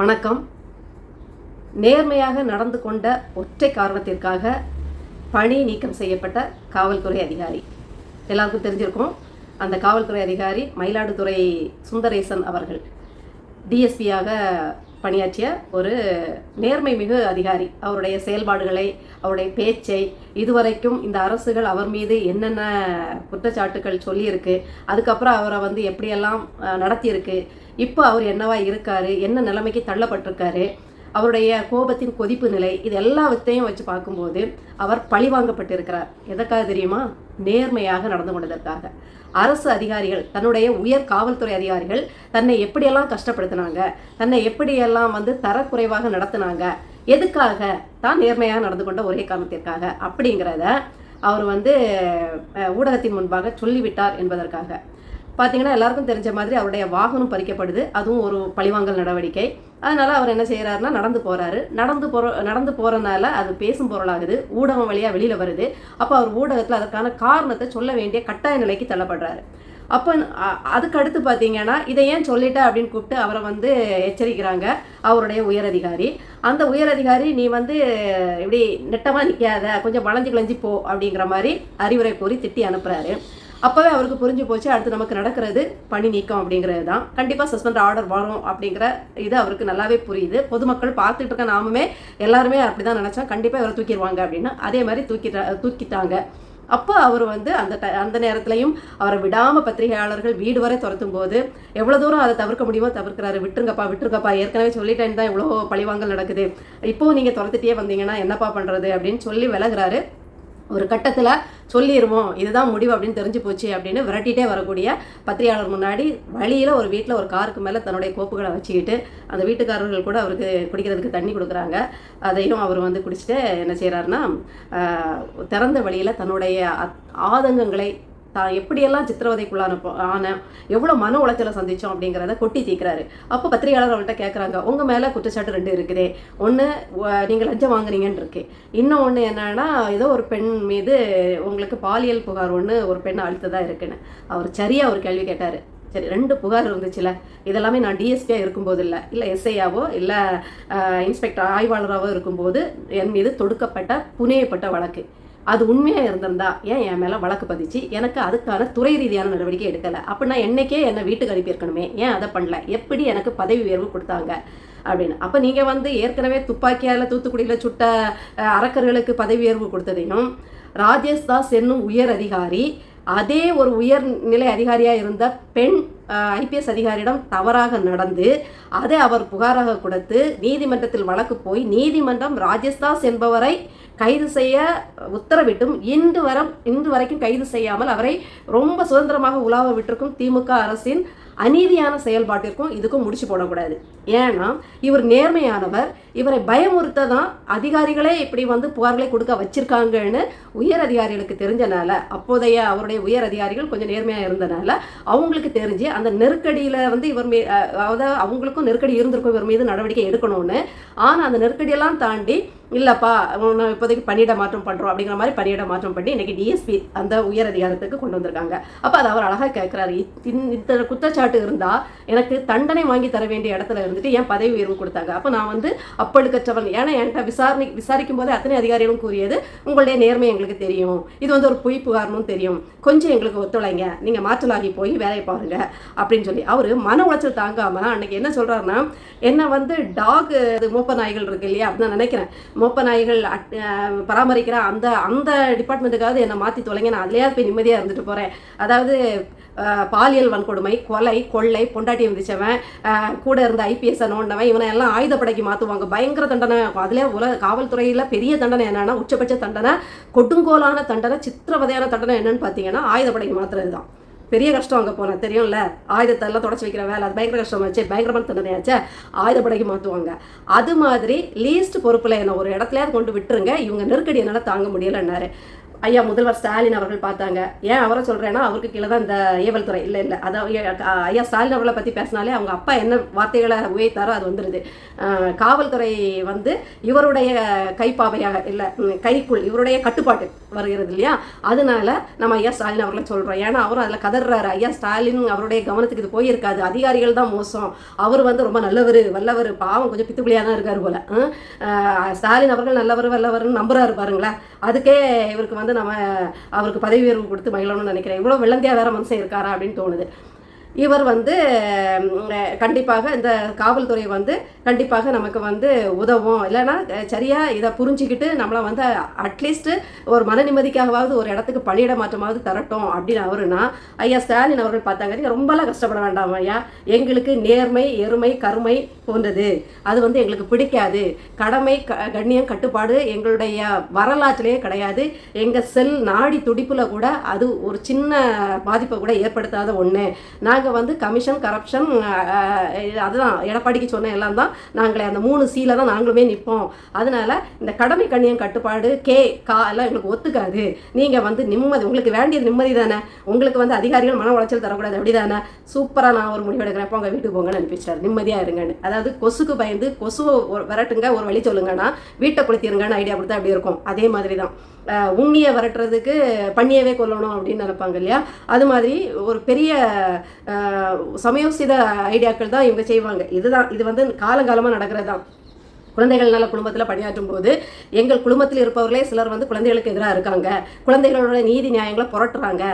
வணக்கம். நேர்மையாக நடந்து கொண்ட ஒற்றை காரணத்திற்காக பணி நீக்கம் செய்யப்பட்ட காவல்துறை அதிகாரி. எல்லாருக்கும் தெரிஞ்சிருக்கும் அந்த காவல்துறை அதிகாரி மயிலாடுதுறை சுந்தரேசன் அவர்கள். டிஎஸ்பியாக பணியாற்றிய ஒரு நேர்மை மிகு அதிகாரி. அவருடைய செயல்பாடுகளை அவருடைய பேச்சை இதுவரைக்கும் இந்த அரசுகள் அவர் மீது என்னென்ன குற்றச்சாட்டுகள் சொல்லியிருக்கு அதுக்கப்புறம் அவரை வந்து எப்படியெல்லாம் நடத்தியிருக்கு இப்போ அவர் என்னவா இருக்காரு என்ன நிலைமைக்கு தள்ளப்பட்டிருக்காரு அவருடைய கோபத்தின் கொதிப்பு நிலை இது எல்லாத்தையும் வச்சு பார்க்கும்போது அவர் பழிவாங்கப்பட்டிருக்கிறார் எதற்காக தெரியுமா? நேர்மையாக நடந்து கொண்டதற்காக. அரசு அதிகாரிகள் தன்னுடைய உயர் காவல்துறை அதிகாரிகள் தன்னை எப்படியெல்லாம் கஷ்டப்படுத்தினாங்க தன்னை எப்படியெல்லாம் வந்து தரக்குறைவாக நடத்தினாங்க எதுக்காக தான் நேர்மையாக நடந்து கொண்ட ஒரே காரணத்திற்காக அப்படிங்கிறத அவர் வந்து ஊடகத்தின் முன்பாக சொல்லிவிட்டார் என்பதற்காக. பார்த்தீங்கன்னா எல்லாருக்கும் தெரிஞ்ச மாதிரி அவருடைய வாகனம் பறிக்கப்படுது. அதுவும் ஒரு பழிவாங்கல் நடவடிக்கை. அதனால் அவர் என்ன செய்கிறாருன்னா நடந்து போகிறாரு நடந்து போகிற நடந்து போகிறனால அது பேசும் பொருளாகுது. ஊடகம் வழியாக வெளியில் வருது. அப்போ அவர் ஊடகத்தில் அதற்கான காரணத்தை சொல்ல வேண்டிய கட்டாய நிலைக்கு தள்ளப்படுறாரு. அப்போ அ- அதுக்கு அடுத்து பார்த்தீங்கன்னா இதை ஏன் சொல்லிட்ட அப்படின்னு கூப்பிட்டு அவரை வந்து எச்சரிக்கிறாங்க அவருடைய உயரதிகாரி. அந்த உயரதிகாரி நீ வந்து இப்படி நெட்டமாக நிற்காத கொஞ்சம் வளைஞ்சு கிளஞ்சி போ அப்படிங்கிற மாதிரி அறிவுரை கூறி திட்டி அனுப்புகிறாரு அப்போவே அவருக்கு புரிஞ்சு போச்சு அடுத்து நமக்கு நடக்கிறது பணி நீக்கம் அப்படிங்கிறது தான் கண்டிப்பாக சஸ்பெண்ட் ஆர்டர் வரும் அப்படிங்கிற இது அவருக்கு நல்லாவே புரியுது. பொதுமக்கள் பார்த்துட்டு இருக்க நாமுமே எல்லாருமே அப்படி தான் நினச்சா கண்டிப்பாக இவரை தூக்கிடுவாங்க அப்படின்னு அதே மாதிரி தூக்கிட்டா தூக்கிட்டாங்க. அப்போ அவர் வந்து அந்த ட அந்த நேரத்துலையும் அவரை விடாமல் பத்திரிகையாளர்கள் வீடு வரை துரத்தும் போது எவ்வளோ தூரம் அதை தவிர்க்க முடியுமோ தவிர்க்கிறாரு. விட்டுருங்கப்பா விட்டுருங்கப்பா ஏற்கனவே சொல்லிட்டேன் தான் இவ்வளோ பழிவாங்கல் நடக்குது. இப்போது நீங்கள் துரத்துட்டே வந்தீங்கன்னா என்னப்பா பண்ணுறது அப்படின்னு சொல்லி விலகுறாரு. ஒரு கட்டத்தில் சொல்லிடுவோம் இதுதான் முடிவு அப்படின்னு தெரிஞ்சு போச்சு அப்படின்னு விரட்டிகிட்டே வரக்கூடிய பத்திரிகையாளர் முன்னாடி வழியில் ஒரு வீட்டில் ஒரு காருக்கு மேலே தன்னுடைய கோப்புகளை வச்சுக்கிட்டு அந்த வீட்டுக்காரர்கள் கூட அவருக்கு குடிக்கிறதுக்கு தண்ணி கொடுக்குறாங்க. அதையும் அவர் வந்து குடிச்சிட்டு என்ன செய்கிறாருன்னா திறந்த வழியில் தன்னுடைய ஆதங்கங்களை தான் எப்படியெல்லாம் சித்திரவதைக்குள்ளான ஆன எவ்வளோ மன உளைச்சலை சந்திச்சோம் அப்படிங்கிறத கொட்டி தீக்கிறாரு. அப்போ பத்திரிகையாளர் அவர்கிட்ட கேட்குறாங்க உங்கள் மேலே குற்றச்சாட்டு ரெண்டு இருக்குதே. ஒன்று நீங்கள் லஞ்சம் வாங்குறீங்கன்னு இருக்கு. இன்னும் ஒன்று என்னன்னா ஏதோ ஒரு பெண் மீது உங்களுக்கு பாலியல் புகார் ஒன்று ஒரு பெண்ணை அழுத்ததாக இருக்குன்னு. அவர் சரியாக ஒரு கேள்வி கேட்டார். சரி ரெண்டு புகார் இருந்துச்சுல. இதெல்லாமே நான் டிஎஸ்பியாக இருக்கும்போது இல்லை இல்லை எஸ்ஐயாவோ இல்லை இன்ஸ்பெக்டர் ஆய்வாளராகவோ இருக்கும்போது என் மீது தொடுக்கப்பட்ட புனையப்பட்ட வழக்கு. அது உண்மையாக இருந்திருந்தா ஏன் என் மேலே வழக்கு பதிச்சு எனக்கு அதுக்கான துறை ரீதியான நடவடிக்கை எடுக்கலை? அப்படின்னா என்னைக்கே என்னை வீட்டுக்கு அனுப்பியிருக்கணுமே ஏன் அதை பண்ணல? எப்படி எனக்கு பதவி உயர்வு கொடுத்தாங்க? அப்படின்னு. அப்போ நீங்கள் வந்து ஏற்கனவே துப்பாக்கியால் தூத்துக்குடியில் சுட்ட அஹ், அரக்கர்களுக்கு பதவி உயர்வு கொடுத்ததையும் ராஜேஷ் தாஸ் என்னும் உயர் அதிகாரி அதே ஒரு உயர் நிலை அதிகாரியாக இருந்த பெண் ஐபிஎஸ் அதிகாரியிடம் தவறாக நடந்து அதை அவர் புகாராக கொடுத்து நீதிமன்றத்தில் வழக்கு போய் நீதிமன்றம் ராஜேஷ்தாஸ் என்பவரை கைது செய்ய உத்தரவிட்டும். இன்று வர இன்று வரைக்கும் கைது செய்யாமல் அவரை ரொம்ப சுதந்திரமாக உலாவ விட்டிருக்கும் திமுக அரசின் அநீதியான செயல்பாட்டிற்கும் இதுக்கும் முடிச்சு போடக்கூடாது. ஏன்னா இவர் நேர்மையானவர். இவரை பயமுறுத்த தான் அதிகாரிகளே இப்படி வந்து புகார்களை கொடுக்க வச்சிருக்காங்கன்னு உயர் அதிகாரிகளுக்கு தெரிஞ்சனால அப்போதைய அவருடைய உயர் அதிகாரிகள் கொஞ்சம் நேர்மையாக இருந்தனால அவங்களுக்கு தெரிஞ்சு அந்த நெருக்கடியில் வந்து இவர் மீ அதாவது அவங்களுக்கும் நெருக்கடி இருந்திருக்கும் இவர் மீது நடவடிக்கை எடுக்கணும்னு. ஆனால் அந்த நெருக்கடியெல்லாம் தாண்டி இல்லைப்பா இப்போதைக்கு பணியிட மாற்றம் பண்ணுறோம் அப்படிங்கிற மாதிரி பணியிட மாற்றம் பண்ணி இன்றைக்கி டிஎஸ்பி அந்த உயர் அதிகாரத்துக்கு கொண்டு வந்திருக்காங்க. அப்போ அதை அவர் அழகாக கேட்குறாரு இத்தனை குற்றச்சாட்டு இருந்தால் எனக்கு தண்டனை வாங்கி தர வேண்டிய இடத்துல இருந்துட்டு ஏன் பதவி உயர்வு கொடுத்தாங்க. அப்போ நான் வந்து அப்பழுக்கற்றவன் ஏன்னா என்கிட்ட விசாரணை விசாரிக்கும் போதே அத்தனை அதிகாரிகளும் கூறியது உங்களுடைய நேர்மை எங்களுக்கு தெரியும். இது வந்து ஒரு பொய் புகார்னும் தெரியும். கொஞ்சம் எங்களுக்கு ஒத்துழைங்க. நீங்கள் மாற்றலாகி போய் வேலையை பாருங்க அப்படின்னு சொல்லி. அவர் மன உளைச்சல் தாங்காம அன்னைக்கு என்ன சொல்றாருன்னா என்ன வந்து டாக் மோப்ப நாய்கள் இருக்கு இல்லையா? அப்படின்னு நான் நினைக்கிறேன். மோப்ப நாய்கள் அட்- பராமரிக்கிற அந்த அந்த டிபார்ட்மெண்ட்டுக்காவது என்னை மாற்றி தொலைங்க. நான் அதுலேயாவது போய் நிம்மதியாக இருந்துட்டு போகிறேன் அதாவது பாலியல் வன்கொடுமை கொலை கொள்ளை பொண்டாட்டி இருந்துச்சவன் கூட இருந்த ஐபிஎஸ் நோண்டவன் இவனை எல்லாம் ஆயுதப்படைக்கு மாற்றுவாங்க பயங்கர தண்டனை. அதிலே உலக காவல்துறையில் பெரிய தண்டனை என்னன்னா உச்சபட்ச தண்டனை கொடுங்கோலான தண்டனை சித்திரவதையான தண்டனை என்னன்னு பார்த்தீங்கன்னா ஆயுதப்படைக்கு மாற்றுறது தான் பெரிய கஷ்டம் அங்கே போனேன் தெரியும்ல? ஆயுதத்தை எல்லாம் தொடச்சி வைக்கிற வேலை அது பயங்கர கஷ்டமாச்சு பயங்கரமான தண்டனையாச்சே ஆயுதப்படைக்கு மாற்றுவாங்க அது மாதிரி லீஸ்ட் பொறுப்பில் என்னை ஒரு இடத்துலயாவது கொண்டு விட்டுருங்க இவங்க நெருக்கடி என்னால் தாங்க முடியலைன்னாரு. ஐயா முதல்வர் ஸ்டாலின் அவர்கள் பார்த்தாங்க. ஏன் அவரை சொல்கிறேன்னா அவருக்கு கீழே தான் இந்த ஏவல் துறை. இல்லை இல்லை. அதாவது ஐயா ஸ்டாலின் அவர்களை பற்றி பேசினாலே அவங்க அப்பா என்ன வார்த்தைகளை உயர்த்தாரோ அது வந்துடுது காவல்துறை வந்து இவருடைய கைப்பாவையாக இல்லை கைக்குள் இவருடைய கட்டுப்பாட்டு வருகிறது இல்லையா? அதனால நம்ம ஐயா ஸ்டாலின் அவர்களை சொல்கிறோம் ஏன்னா அவரும் அதில் கதறாரு ஐயா ஸ்டாலின் அவருடைய கவனத்துக்கு இது போயிருக்காது. அதிகாரிகள் தான் மோசம். அவர் வந்து ரொம்ப நல்லவர் வல்லவர். பாவம் கொஞ்சம் பித்துக்குழியாக தான் இருக்கார் போல. ஸ்டாலின் அவர்கள் நல்லவர் வல்லவர்னு நம்புறாரு பாருங்களேன். அதுக்கே இவருக்கு வந்து நம்ம அவருக்கு பதவி உயர்வு கொடுத்து மகிழணும்னு நினைக்கிறேன். இவ்வளோ வெள்ளந்தியாக வேற மனுஷன் இருக்காரா அப்படின்னு தோணுது. இவர் வந்து கண்டிப்பாக இந்த காவல்துறை வந்து கண்டிப்பாக நமக்கு வந்து உதவும். இல்லைன்னா சரியாக இதை புரிஞ்சுக்கிட்டு நம்மளை வந்து அட்லீஸ்ட்டு ஒரு மன நிம்மதிக்காகவாவது ஒரு இடத்துக்கு பணியிட மாற்றமாவது தரட்டும் அப்படின்னு அவருனா ஐயா ஸ்டாலின் அவர்கள் பார்த்தாங்க. ரொம்பலாம் கஷ்டப்பட வேண்டாம் ஐயா. எங்களுக்கு நேர்மை எருமை கருமை போன்றது. அது வந்து எங்களுக்கு பிடிக்காது. கடமை க கண்ணியம் கட்டுப்பாடு எங்களுடைய வரலாற்றிலேயே கிடையாது. எங்கள் செல் நாடி துடிப்பில் கூட அது ஒரு சின்ன பாதிப்பை கூட ஏற்படுத்தாத ஒன்று நாங்கள் நாங்கள் வந்து கமிஷன் கரப்ஷன் அதுதான் எடப்பாடிக்கு சொன்ன எல்லாம் தான் நாங்களே அந்த மூணு சீல தான் நாங்களுமே நிற்போம் அதனால இந்த கடமை கண்ணியம் கட்டுப்பாடு கே கா எல்லாம் எங்களுக்கு ஒத்துக்காது. நீங்கள் வந்து நிம்மதி உங்களுக்கு வேண்டியது நிம்மதி தானே? உங்களுக்கு வந்து அதிகாரிகள் மன உளைச்சல் தரக்கூடாது அப்படி தானே? சூப்பராக நான் ஒரு முடிவு எடுக்கிறேன். போங்க வீட்டுக்கு போங்கன்னு அனுப்பிச்சார். நிம்மதியாக இருங்கன்னு. அதாவது கொசுக்கு பயந்து கொசுவை ஒரு விரட்டுங்க ஒரு வழி சொல்லுங்கன்னா வீட்டை குளித்திருங்கன்னு ஐடியா கொடுத்தா அப்படி இருக்கும். அதே மாதிரி தான். உண்ணியை விரட்டுறதுக்கு பண்ணியவே கொல்லணும் அப்படின்னு நினைப்பாங்க இல்லையா? அது மாதிரி ஒரு பெரிய சமயோசித ஐடியாக்கள் தான் இவங்க செய்வாங்க. இதுதான் இது வந்து காலங்காலமாக நடக்கிறது தான் குழந்தைகள் நல குடும்பத்தில் பணியாற்றும் போது எங்கள் குடும்பத்தில் இருப்பவர்களே சிலர் வந்து குழந்தைகளுக்கு எதிராக இருக்காங்க. குழந்தைகளோட நீதி நியாயங்களை புரட்டுறாங்க.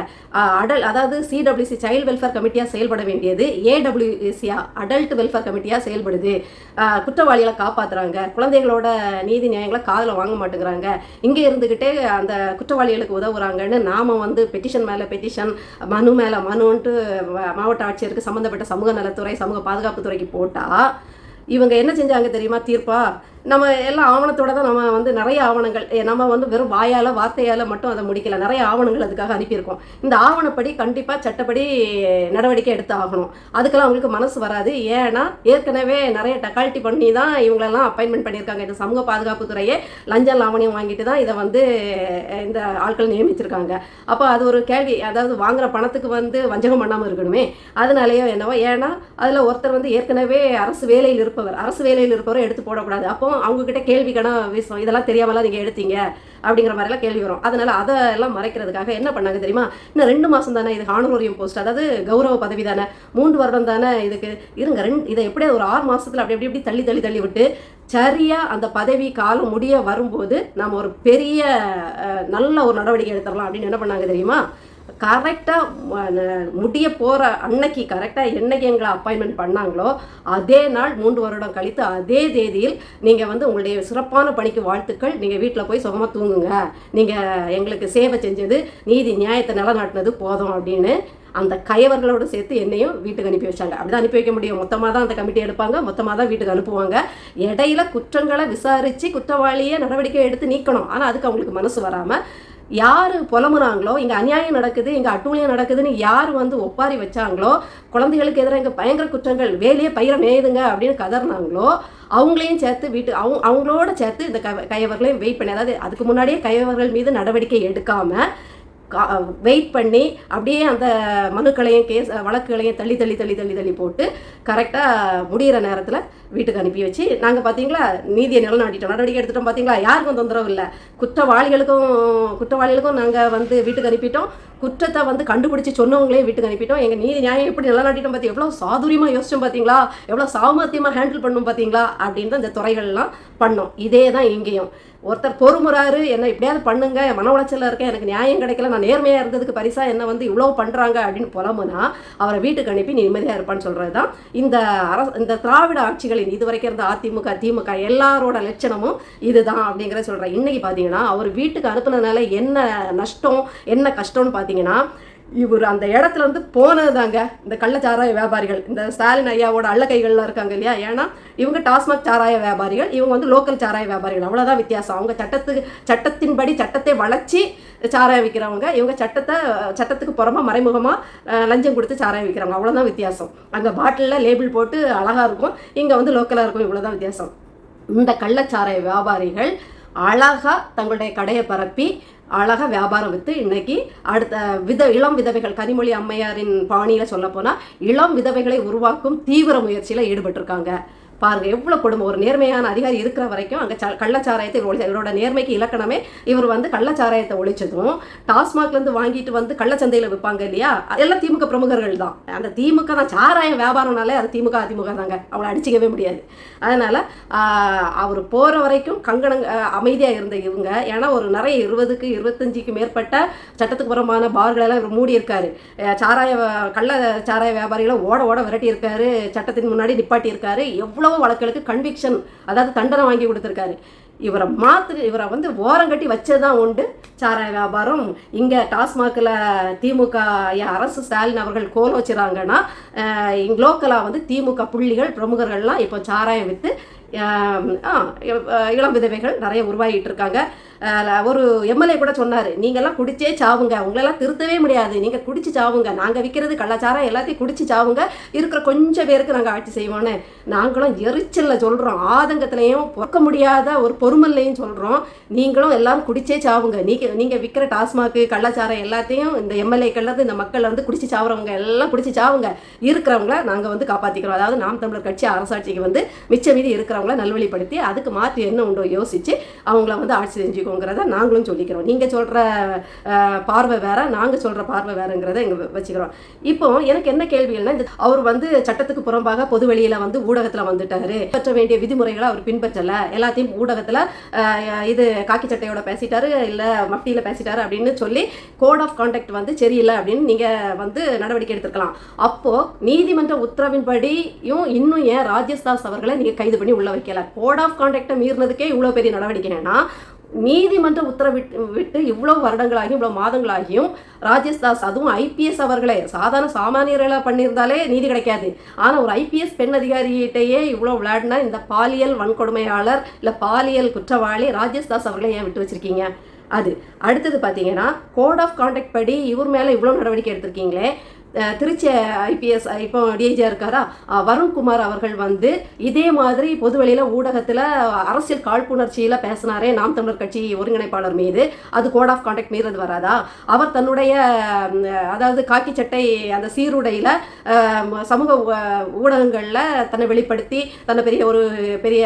அடல் அதாவது சிடபிள்யூசி சைல்டு வெல்ஃபேர் கமிட்டியாக செயல்பட வேண்டியது. ஏடபிள்யூசியா அடல்ட் வெல்ஃபேர் கமிட்டியாக செயல்படுது. குற்றவாளிகளை காப்பாற்றுறாங்க குழந்தைகளோட நீதி நியாயங்களை காதில் வாங்க மாட்டேங்கிறாங்க. இங்கே இருந்துக்கிட்டே அந்த குற்றவாளிகளுக்கு உதவுறாங்கன்னு நாம வந்து பெட்டிஷன் மேலே பெட்டிஷன் மனு மேலே மனுன்ட்டு மாவட்ட ஆட்சியருக்கு சம்மந்தப்பட்ட சமூக நலத்துறை சமூக பாதுகாப்புத்துறைக்கு போட்டால் இவங்க என்ன செஞ்சாங்க தெரியுமா? தீர்ப்பா? நம்ம எல்லாம் ஆவணத்தோட தான் நம்ம வந்து நிறைய ஆவணங்கள் ஏ, நம்ம வந்து வெறும் வாயால் வார்த்தையால் மட்டும் அதை முடிக்கல. நிறைய ஆவணங்கள் அதுக்காக அனுப்பியிருக்கோம். இந்த ஆவணப்படி கண்டிப்பாக சட்டப்படி நடவடிக்கை எடுத்து ஆகணும். அதுக்கெல்லாம் அவங்களுக்கு மனசு வராது. ஏன்னா ஏற்கனவே நிறைய டக்கால்ட்டி பண்ணி தான் இவங்களெல்லாம் அப்பாயின்மெண்ட் பண்ணியிருக்காங்க. இந்த சமூக பாதுகாப்பு துறையே லஞ்சம் லாவணியம் வாங்கிட்டு தான் இதை வந்து இந்த ஆட்கள் நியமிச்சிருக்காங்க. அப்போ அது ஒரு கேள்வி. அதாவது வாங்குற பணத்துக்கு வந்து வஞ்சகம் பண்ணாமல் இருக்கணுமே. அதனாலயோ என்னவோ ஏன்னா அதில் ஒருத்தர் வந்து ஏற்கனவே அரசு வேலையில் இருப்பவர். அரசு வேலையில் இருப்பவரை எடுத்து போடக்கூடாது. அப்போ அவங்க கிட்ட கேள்வி கணா வீசும் இதெல்லாம் தெரியாமலாம் நீங்கள் எடுத்தீங்க அப்படிங்கிற மாதிரிலாம் கேள்வி வரும். அதனால அதெல்லாம் மறைக்கிறதுக்காக என்ன பண்ணாங்க தெரியுமா? இன்னும் ரெண்டு மாதம் தானே இது ஹானரோரியம் போஸ்ட் அதாவது கௌரவ பதவி தானே. மூன்று வருடம் தானே இதுக்கு. இருங்க ரெண்டு இதை எப்படியே ஒரு ஆறு மாதத்தில் அப்படி அப்படி இப்படி தள்ளி தள்ளி தள்ளி விட்டு சரியா அந்த பதவி காலம் முடிய வரும்போது நாம் ஒரு பெரிய நல்ல ஒரு நடவடிக்கை எடுத்துடலாம் அப்படின்னு என்ன பண்ணாங்க தெரியுமா? கரெக்டாக முடிய போகிற அன்னைக்கு கரெக்டாக என்னைக்கு எங்களை அப்பாயின்மெண்ட் பண்ணாங்களோ அதே நாள் மூன்று வருடம் கழித்து அதே தேதியில் நீங்கள் வந்து உங்களுடைய சிறப்பான பணிக்கு வாழ்த்துக்கள். நீங்கள் வீட்டில் போய் சுகமாக தூங்குங்க. நீங்கள் எங்களுக்கு சேவை செஞ்சது நீதி நியாயத்தை நிலநாட்டினது போதும் அப்படின்னு அந்த கயவர்களோடு சேர்த்து என்னையும் வீட்டுக்கு அனுப்பி வச்சாங்க. அப்படிதான் அனுப்பி வைக்க முடியும். மொத்தமாக தான் அந்த கமிட்டி எடுப்பாங்க. மொத்தமாக தான் வீட்டுக்கு அனுப்புவாங்க. இடையில குற்றங்களை விசாரித்து குற்றவாளியை நடவடிக்கை எடுத்து நீக்கணும். ஆனால் அதுக்கு அவங்களுக்கு மனசு வராமல் யார் புலம்புறாங்களோ இங்கே அநியாயம் நடக்குது இங்கே அட்டூழியம் நடக்குதுன்னு யார் வந்து ஒப்பாரி வச்சாங்களோ குழந்தைகளுக்கு எதிராக இங்கே பயங்கர குற்றங்கள் வேலையே பயிரை மேயுதுங்க அப்படின்னு கதறினாங்களோ அவங்களையும் சேர்த்து வீட்டு அவங்க அவங்களோட சேர்த்து இந்த க கையவர்களையும் வெயிட் பண்ணி அதாவது அதுக்கு முன்னாடியே கையவர்கள் மீது நடவடிக்கை எடுக்காமல் வெயிட் பண்ணி அப்படியே அந்த மனுக்களையும் கேஸ் வழக்குகளையும் தள்ளி தள்ளி தள்ளி தள்ளி தள்ளி போட்டு கரெக்டாக முடிகிற நேரத்தில் வீட்டுக்கு அனுப்பி வச்சு நாங்கள் பார்த்தீங்களா நீதியை நிலநாட்டிட்டோம். நடவடிக்கை எடுத்துட்டோம் பார்த்தீங்களா யாருக்கும் தொந்தரவு இல்லை. குற்றவாளிகளுக்கும் குற்றவாளிகளுக்கும் நாங்கள் வந்து வீட்டுக்கு அனுப்பிட்டோம். குற்றத்தை வந்து கண்டுபிடிச்சி சொன்னவங்களே வீட்டுக்கு அனுப்பிட்டோம். எங்கள் நீதி நியாயம் எப்படி நிலநாட்டிட்டோம் பார்த்து எவ்வளோ சாதுரியமாக யோசிச்சோம் பார்த்தீங்களா எவ்வளோ சாமர்த்தியமாக ஹேண்டில் பண்ணும் பார்த்தீங்களா அப்படின்னு இந்த துறைகள்லாம் பண்ணோம். இதே தான் இங்கேயும். ஒருத்தர் பொறுமுறாரு என்ன இப்படியாவது பண்ணுங்க என் மன உளைச்சலில் இருக்கேன் எனக்கு நியாயம் கிடைக்கல நான் நேர்மையாக இருந்ததுக்கு பரிசாக என்ன வந்து இவ்வளோ பண்ணுறாங்க அப்படின்னு புலம்புனா அவரை வீட்டுக்கு அனுப்பி நீ நிம்மதியாக இருப்பான்னு சொல்கிறது தான் இந்த அரசு இந்த திராவிட ஆட்சிகளின் இது வரைக்கும் இருந்த அதிமுக திமுக எல்லாரோட லட்சணமும் இதுதான் அப்படிங்கிறத சொல்கிறேன் இன்றைக்கி பார்த்தீங்கன்னா அவர் வீட்டுக்கு அனுப்புனதுனால என்ன நஷ்டம் என்ன கஷ்டம்னு பார்த்தீங்கன்னா இவர் அந்த இடத்துல இருந்து போனது தாங்க இந்த கள்ளச்சாராய வியாபாரிகள் இந்த ஸ்டாலின் ஐயாவோட அள்ள கைகள்லாம் இருக்காங்க இல்லையா? ஏன்னா இவங்க டாஸ்மாக் சாராய வியாபாரிகள் இவங்க வந்து லோக்கல் சாராய வியாபாரிகள். அவ்வளோதான் வித்தியாசம். அவங்க சட்டத்துக்கு சட்டத்தின்படி சட்டத்தை வளர்ச்சி சாராயம் விற்கிறவங்க இவங்க சட்டத்தை சட்டத்துக்கு புறமா மறைமுகமாக லஞ்சம் கொடுத்து சாராயம் விற்கிறவங்க அவ்வளோதான் வித்தியாசம். அங்கே பாட்டிலில் லேபிள் போட்டு அழகாக இருக்கும். இங்கே வந்து லோக்கலாக இருக்கும். இவ்வளோதான் வித்தியாசம். இந்த கள்ளச்சாராய வியாபாரிகள் அழகாக தங்களுடைய கடையை பரப்பி அழகாக வியாபாரம் விற்று இன்னைக்கு அடுத்த வித இளம் விதவைகள் கனிமொழி அம்மையாரின் பாணியில் சொல்லப்போனால் இளம் விதவைகளை உருவாக்கும் தீவிர முயற்சியில் ஈடுபட்டிருக்காங்க. பாருங்கள் எவ்வளோ கொடுமை. ஒரு நேர்மையான அதிகாரி இருக்கிற வரைக்கும் அங்கே ச கள்ளச்சாராயத்தை ஒழி இவரோட நேர்மைக்கு இலக்கணமே இவர் வந்து கள்ளச்சாராயத்தை ஒழிச்சதும் டாஸ்மாக்லேருந்து வாங்கிட்டு வந்து கள்ளச்சந்தையில் விற்பாங்க இல்லையா? எல்லாம் திமுக பிரமுகர்கள் தான். அந்த திமுக தான். சாராய வியாபாரம்னாலே அது திமுக அதிமுக தாங்க. அவளை அடிச்சிக்கவே முடியாது. அதனால் அவர் போகிற வரைக்கும் கங்கணங்க அமைதியாக இருந்த இவங்க ஏன்னா ஒரு நிறைய இருபதுக்கு இருபத்தஞ்சிக்கு மேற்பட்ட சட்டத்துக்கு புறமான பார்களெல்லாம் இவர் மூடி இருக்காரு சாராய கள்ள சாராய வியாபாரிகளை ஓட ஓட விரட்டி இருக்காரு சட்டத்தின் முன்னாடி நிப்பாட்டி இருக்காரு எவ்வளவோ வழக்குகளுக்கு கன்விக்ஷன் அதாவது தண்டனை வாங்கி கொடுத்துருக்காரு. இவரை மாத்து இவரை வந்து ஓரங்கட்டி வச்சதுதான் உண்டு. சாராய வியாபாரம். இங்கே டாஸ்மாகில் திமுக அரசு ஸ்டாலின் அவர்கள் கோல் வச்சுறாங்கன்னா லோக்கலாக வந்து திமுக புள்ளிகள் பிரமுகர்கள்லாம் இப்போ சாராயம் விற்று இளம் விதவைகள் நிறைய உருவாகிட்டு இருக்காங்க ஒரு எம்எல்ஏ கூட சொன்னார் நீங்கள்லாம் குடிச்சே சாவுங்க உங்களெல்லாம் திருத்தவே முடியாது. நீங்கள் குடிச்சு சாவுங்க. நாங்கள் விற்கிறது கள்ளச்சாரம் எல்லாத்தையும் குடிச்சு சாவுங்க. இருக்கிற கொஞ்சம் பேருக்கு நாங்கள் ஆட்சி செய்வோன்னு நாங்களும் எரிச்சலில் சொல்கிறோம் ஆதங்கத்திலையும் பொறுக்க முடியாத ஒரு பொறுமல்லையும் சொல்கிறோம் நீங்களும் எல்லாரும் குடிச்சே சாவுங்க. நீங்கள் நீங்கள் விற்கிற டாஸ்மாக்கு கள்ளாச்சாரம் எல்லாத்தையும் இந்த எம்எல்ஏக்கள்லேருந்து இந்த மக்கள் வந்து குடிச்சு சாவுறவங்க எல்லாம் குடிச்சு சாவுங்க. இருக்கிறவங்கள நாங்கள் வந்து காப்பாற்றிக்கிறோம் அதாவது நாம் தமிழர் கட்சி அரசாட்சிக்கு வந்து மிச்ச மீதி இருக்கிறவங்கள நல்வழிப்படுத்தி அதுக்கு மாற்றி என்ன உண்டோ யோசித்து அவங்கள வந்து ஆட்சி செஞ்சுக்கோங்கிறத நாங்களும் சொல்லிக்கிறோம். நீங்கள் சொல்கிற பார்வை வேற நாங்கள் சொல்கிற பார்வை வேறுங்கிறத இங்கே வச்சுக்கிறோம். இப்போ எனக்கு என்ன கேள்விகள்னா இந்த அவர் வந்து சட்டத்துக்கு புறம்பாக பொது வெளியில் வந்து ஊடகத்தில் வந்துட்டாரு. பற்ற வேண்டிய விதிமுறைகளை அவர் பின்பற்றலை. எல்லாத்தையும் ஊடகத்தில் இது காக்கி சட்டையோட பேசிட்டாரு இல்லை மஃப்டியில் பேசிட்டாரு அப்படின்னு சொல்லி கோட் ஆஃப் கான்டாக்ட் வந்து சரியில்லை அப்படின்னு நீங்கள் வந்து நடவடிக்கை எடுத்துருக்கலாம். அப்போது நீதிமன்ற உத்தரவின்படியும் இன்னும் ஏன் ராஜேஷ்தாஸ் அவர்களை நீங்கள் கைது பண்ணி உள்ள வைக்கல. கோட் ஆஃப் கான்டாக்டை மீறினதுக்கே இவ்வளோ பெரிய நடவடிக்கைனா நீதிமன்ற உத்தரவிட்டு விட்டு இவ்வளோ வருடங்களாகியும் இவ்வளோ மாதங்களாகியும் ராஜேஷ் தாஸ் அதுவும் ஐபிஎஸ் அவர்களே சாதாரண சாமானியர்களாக பண்ணியிருந்தாலே நீதி கிடைக்காது. ஆனால் ஒரு ஐபிஎஸ் பெண் அதிகாரிகிட்டையே இவ்வளோ விளையாடினா இந்த பாலியல் வன்கொடுமையாளர் இல்லை பாலியல் குற்றவாளி ராஜேஷ் தாஸ் அவர்களை ஏன் விட்டு வச்சிருக்கீங்க? அது. அடுத்தது பார்த்தீங்கன்னா கோட் ஆஃப் கான்டாக்ட் படி இவர் மேலே இவ்வளோ நடவடிக்கை எடுத்திருக்கீங்களே திருச்சி ஐபிஎஸ் இப்போ டிஐஜியாக இருக்காரா? அஹ் வருண்குமார் அவர்கள் வந்து இதே மாதிரி பொதுவெளியில் ஊடகத்தில் அரசியல் காழ்ப்புணர்ச்சியில் பேசினாரே நாம் தமிழர் கட்சி ஒருங்கிணைப்பாளர் மீது. அது கோட் ஆஃப் கான்டாக்ட் மீறது வராதா? அவர் தன்னுடைய அதாவது காக்கி சட்டை அந்த சீருடையில் சமூக ஊடகங்களில் தன்னை வெளிப்படுத்தி தன்னை பெரிய ஒரு பெரிய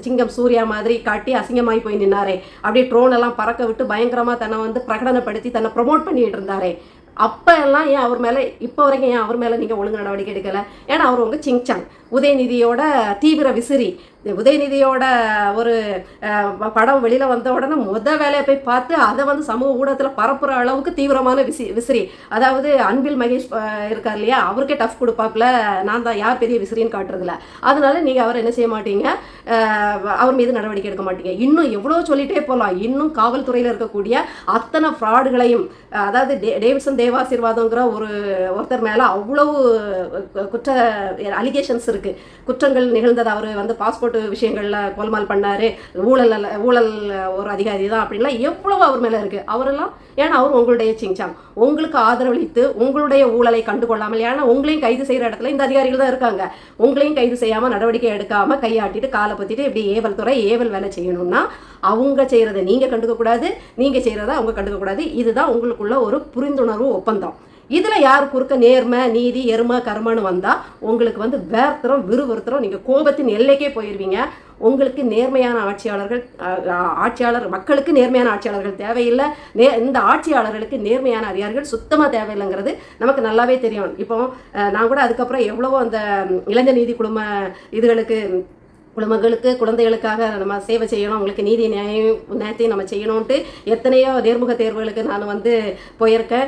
சிங்கம் சூர்யா மாதிரி காட்டி அசிங்கமாகி போய் நின்னாரே. அப்படியே ட்ரோன் எல்லாம் பறக்க விட்டு பயங்கரமாக தன்னை வந்து பிரகடனப்படுத்தி தன்னை ப்ரொமோட் பண்ணிட்டு இருந்தாரே. அப்போ எல்லாம் ஏன் அவர் மேலே இப்போ வரைக்கும் ஏன் அவர் மேலே நீங்கள் ஒழுங்கு நடவடிக்கை எடுக்கலை? ஏன்னா அவர் உங்கள் சிங்சாங் உதயநிதியோட தீவிர விசிறி. உதயநிதியோட ஒரு படம் வெளியில் வந்த உடனே முத வேலையை போய் பார்த்து அதை வந்து சமூக ஊடகத்தில் பரப்புகிற அளவுக்கு தீவிரமான விசி விசிறி. அதாவது அன்பில் மகேஷ் இருக்கார் இல்லையா? அவருக்கே டஃப் கொடுப்பாப்புல. நான் தான் யார் பெரிய விசிறின்னு காட்டுறதில்ல. அதனால நீங்கள் அவர் என்ன செய்ய மாட்டீங்க? அவர் மீது நடவடிக்கை எடுக்க மாட்டீங்க. இன்னும் எவ்வளோ சொல்லிட்டே போகலாம் இன்னும் காவல்துறையில் இருக்கக்கூடிய அத்தனை ஃப்ராடுகளையும் அதாவது டே டேவிட்சன் தேவாசீர்வாதங்கிற ஒரு ஒருத்தர் மேலே அவ்வளவு கு- குற்ற அலிகேஷன்ஸ் இருக்குது குற்றங்கள் நிகழ்ந்தது அவர் வந்து பாஸ்போர்ட் விஷயங்களில் கோல்மால் பண்ணார். ஊழல் ஊழல் ஒரு அதிகாரி தான் அப்படின்லாம் எவ்வளவு அவர் மேலே இருக்குது அவரெல்லாம் ஏன்னா அவர் உங்களுடைய சிங்சாங் உங்களுக்கு ஆதரவளித்து உங்களுடைய ஊழலை கண்டுகொள்ளாமல் ஏன்னா உங்களையும் கைது செய்கிற இடத்துல இந்த அதிகாரிகள் தான் இருக்காங்க. உங்களையும் கைது செய்யாமல் நடவடிக்கை எடுக்காமல் கையாட்டிட்டு காலை பற்றிட்டு இப்படி ஏவல் துறை ஏவல் வேலை செய்யணும்னா அவங்க செய்கிறத நீங்கள் கண்டுக்கக்கூடாது. நீங்கள் செய்கிறத அவங்க கண்டுக்கக்கூடாது. இதுதான் உங்களுக்குள்ள ஒரு புரிந்துணர்வு ஒப்பந்தம். இதில் யார் குறுக்க நேர்மை நீதி எருமை கர்மன்னு வந்தால் உங்களுக்கு வந்து வேர்த்தரம் விறுவிறுத்தரம் நீங்கள் கோபத்தின் எல்லைக்கே போயிடுவீங்க உங்களுக்கு நேர்மையான ஆட்சியாளர்கள் ஆட்சியாளர் மக்களுக்கு நேர்மையான ஆட்சியாளர்கள் தேவையில்லை. நே இந்த ஆட்சியாளர்களுக்கு நேர்மையான அதிகாரிகள் சுத்தமாக தேவையில்லைங்கிறது நமக்கு நல்லாவே தெரியும். இப்போ நான் கூட அதுக்கப்புறம் எவ்வளவோ அந்த இளைஞர் நீதி குழும இதுகளுக்கு குடும்பங்களுக்கு குழந்தைகளுக்காக நம்ம சேவை செய்யணும். அவங்களுக்கு நீதி நியாயம் நியாயத்தையும் நம்ம செய்யணும்ன்ட்டு எத்தனையோ நேர்முக தேர்வுகளுக்கு நான் வந்து போயிருக்கேன்.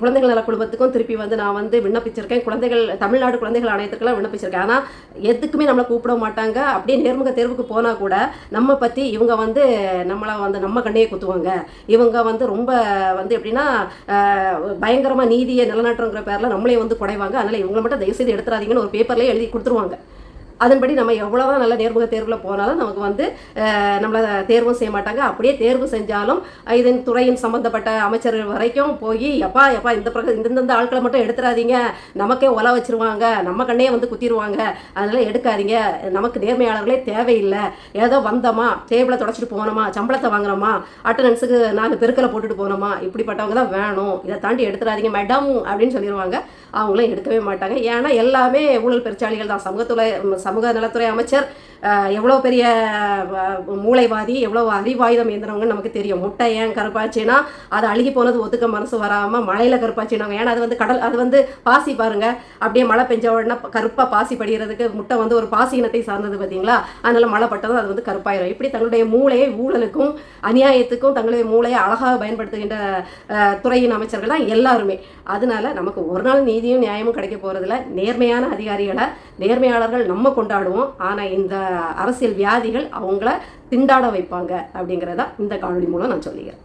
குழந்தைகள் நல குழுமத்துக்கும் திருப்பி வந்து நான் வந்து விண்ணப்பிச்சிருக்கேன். குழந்தைகள் தமிழ்நாடு குழந்தைகள் ஆணையத்துக்கெல்லாம் விண்ணப்பிச்சிருக்கேன். ஆனால் எதுக்குமே நம்மளை கூப்பிட மாட்டாங்க. அப்படியே நேர்முக தேர்வுக்கு போனால் கூட நம்ம பற்றி இவங்க வந்து நம்மளை வந்து நம்ம கண்ணையே குத்துவாங்க. இவங்க வந்து ரொம்ப வந்து எப்படின்னா பயங்கரமாக நீதியை நிலநாட்டுங்கிற பேரில் நம்மளே வந்து குடைவாங்க. அதனால் இவங்களை மட்டும் தயவுசெய்து எடுத்துறாதீங்கன்னு ஒரு பேப்பர்லேயே எழுதி கொடுத்துருவாங்க. அதன்படி நம்ம எவ்வளோ நல்ல நேர்முக தேர்வில் போனாலும் நமக்கு வந்து நம்மளை தேர்வும் செய்ய மாட்டாங்க. அப்படியே தேர்வு செஞ்சாலும் இதன் துறையின் சம்மந்தப்பட்ட அமைச்சர் வரைக்கும் போய் எப்பா எப்பா இந்த பிரக இந்தந்த ஆட்களை மட்டும் எடுத்துடாதீங்க நமக்கே ஒல வச்சிருவாங்க. நம்ம கண்ணே வந்து குத்திடுவாங்க அதனால் எடுக்காதீங்க. நமக்கு நேர்மையாளர்களே தேவையில்லை. ஏதோ வந்தோமா? டேபிளை தொடச்சிட்டு போனோமா சம்பளத்தை வாங்கினோமா அட்டண்டன்ஸுக்கு நாங்கள் பெருக்கலை போட்டுட்டு போனோமா இப்படிப்பட்டவங்க தான் வேணும். இதை தாண்டி எடுத்துடாதீங்க மேடம் அப்படின்னு சொல்லிடுவாங்க அவங்களும் எடுக்கவே மாட்டாங்க. ஏன்னா எல்லாமே ஊழல் பெருச்சாளிகள் தான். சமூகத்தில் சமூக நலத்துறை அமைச்சர் எவ்வளோ பெரிய மூளைவாதி எவ்வளோ அறிவாயுதம் ஏந்திரவங்கன்னு நமக்கு தெரியும். முட்டை ஏன் கருப்பாச்சுன்னா அது அழுகி போனது ஒத்துக்க மனசு வராமல் மழையில் கருப்பாச்சுனாங்க ஏன்னா அது வந்து கடல் அது வந்து பாசி பாருங்க. அப்படியே மழை பெஞ்ச உடனே கருப்பாக பாசி படிகிறதுக்கு முட்டை வந்து ஒரு பாசி இனத்தை சார்ந்தது பார்த்தீங்களா? அதனால மழை பட்டதும் அது வந்து கருப்பாயிரும். இப்படி தங்களுடைய மூளையை ஊழலுக்கும் அநியாயத்துக்கும் தங்களுடைய மூளையை அழகாக பயன்படுத்துகின்ற துறையின் அமைச்சர்கள் தான் எல்லாருமே. அதனால நமக்கு ஒரு நாள் நீதியும் நியாயமும் கிடைக்க போகிறதுல நேர்மையான அதிகாரிகளை நேர்மையாளர்கள் நம்ம கொண்டாடுவோம். ஆனால் இந்த அரசியல் வியாதிகள் அவங்கள திண்டாட வைப்பாங்க அப்படிங்கிறத இந்த காணொலி மூலம் நான் சொல்லிக்கிறேன்.